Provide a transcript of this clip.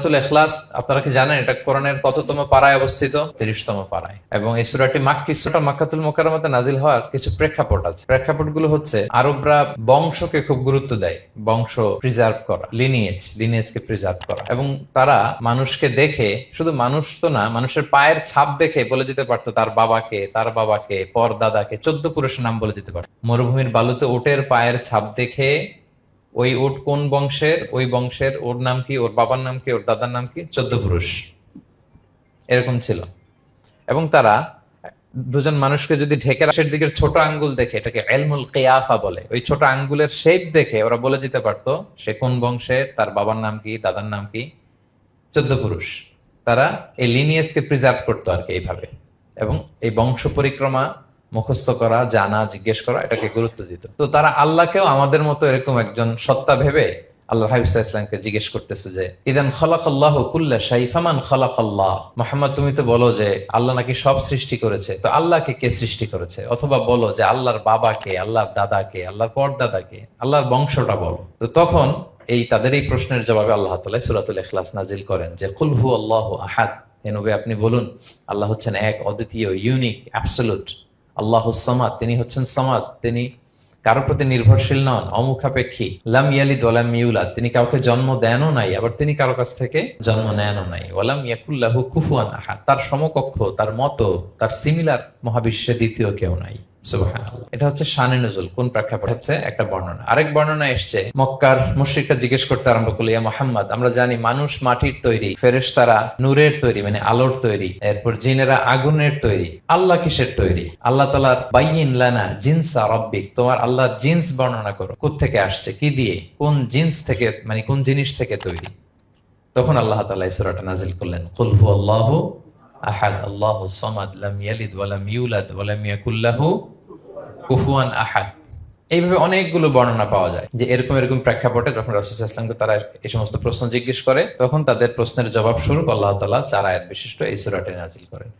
সুরাতুল এখলাস আপনারা কি জানেন এটা কোরআনের কততম পাড়ায় অবস্থিত? তিরিশতম পাড়ায়। এবং এই সুরাটি মাক্কি, সুরা মাক্কাতুল মোকারমতে নাজিল হওয়ার কিছু প্রেক্ষাপট আছে। প্রেক্ষাপটগুলো হচ্ছে, আরবরা বংশকে খুব গুরুত্ব দেয়। বংশ প্রিজার্ভ করা লিনিয়েজ লিনিয়েজকে প্রিজার্ভ করা। এবং তারা মানুষকে দেখে, শুধু মানুষ তো না, মানুষের পায়ের ছাপ দেখে বলে দিতে পারতো, তার বাবাকে তার বাবাকে, পর দাদাকে, চোদ্দ পুরুষের নাম বলে দিতে পারতো। মরুভূমির বালুতে ওটের পায়ের ছাপ দেখে ওই ওট কোন বংশের? ওই বংশের ওর নাম কি? ওর বাবার নাম কি? ওর দাদার নাম কি? চোদ্দ পুরুষ। এরকম ছিল। এবং তারা দুজন মানুষকে যদি ঢেকে রাশের দিকের ছোট আঙ্গুল দেখে, এটাকে এলমুল কেয়াফা বলে। ওই ছোট আঙ্গুলের শেপ দেখে ওরা বলে দিতে পারতো, সে কোন বংশের, তার বাবার নাম কি, দাদার নাম কি? চোদ্দ পুরুষ। তারা এই লিনিয়েসকে প্রিজার্ভ করতো আর কি এইভাবে। এবং এই বংশ পরিক্রমা মুখস্থ করা, জানা, জিজ্ঞেস করা, এটাকে গুরুত্ব দিত। তো তারা আল্লাহকেও আমাদের মতো এরকম একজন সত্তা ভেবে আল্লাহ হাবিবা ইসলামকে জিজ্ঞেস করতেছে যে, ইদান খলাক আল্লাহ কুল্লা শাইফামান খলাক আল্লাহ মোহাম্মদ, তুমি তো বলো যে, আল্লাহ নাকি সব সৃষ্টি করেছে। তো আল্লাহকে কে সৃষ্টি করেছে? অথবা বলো যে, আল্লাহর বাবাকে আল্লাহর দাদাকে আল্লাহর পরদাদাকে আল্লাহর বংশটা বলো? তো তখন এই, তাদের এই প্রশ্নের জবাবে আল্লাহ তালা সুরাতুল ইখলাস নাজিল করেন যে, কুল হু আল্লাহ আহাদ। এ নবী, আপনি বলুন, আল্লাহ হচ্ছেন এক অদ্বিতীয়, ইউনিক অ্যাবসলুট আল্লাহ সামাদ, তিনি হচ্ছেন সামাদ, তিনি কারোর প্রতি নির্ভরশীল নন, অমুখাপেক্ষী লাম ইয়ালি দোলাম ইউলাদ, তিনি কাউকে জন্ম দেনও নাই, আবার তিনি কারও কাছ থেকে জন্ম নেনও নাই ওয়ালাম ইয়াকুল্লাহ কুফুয়ান তার সমকক্ষ, তার মতো, তার সিমিলার মহাবিশ্বে দ্বিতীয় কেউ নাই। এটা হচ্ছে শানে নজুল, কোন প্রেক্ষাপট? হচ্ছে একটা বর্ণনা। আরেক বর্ণনা এসছে, মক্কার মুশ্রিকটা জিজ্ঞেস করতে আরম্ভ করল, ইয়া মোহাম্মদ, আমরা জানি মানুষ মাটির তৈরি, ফেরেশতারা নূরের তৈরি মানে আলোর তৈরি, এরপর জিনেরা আগুনের তৈরি, আল্লাহ কিসের তৈরি? আল্লাহ তালার বাইন লানা তোমার আল্লাহর জিন্স বর্ণনা করো কোথ থেকে আসছে, কি দিয়ে, কোন জিন্স থেকে মানে কোন জিনিস থেকে তৈরি? তখন আল্লাহ তালা এই সূরাটা নাজিল করলেন, কুল হু আল্লাহু আহাদ, আল্লাহ সমাদ, লাম ইয়ালিদ ওয়া লাম ইউলাদ ওয়া লাম ইয়াকুল কুফুয়ান আহাদ। এইভাবে অনেকগুলো বর্ণনা পাওয়া যায় যে এরকম এরকম প্রেক্ষাপটে যখন রাসূল ইসলামকে তারা এই সমস্ত প্রশ্ন জিজ্ঞেস করে, তখন তাদের প্রশ্নের জবাব স্বরূপ আল্লাহ তালা চার আয়াত বিশিষ্ট এই সূরাটি নাজিল করেন।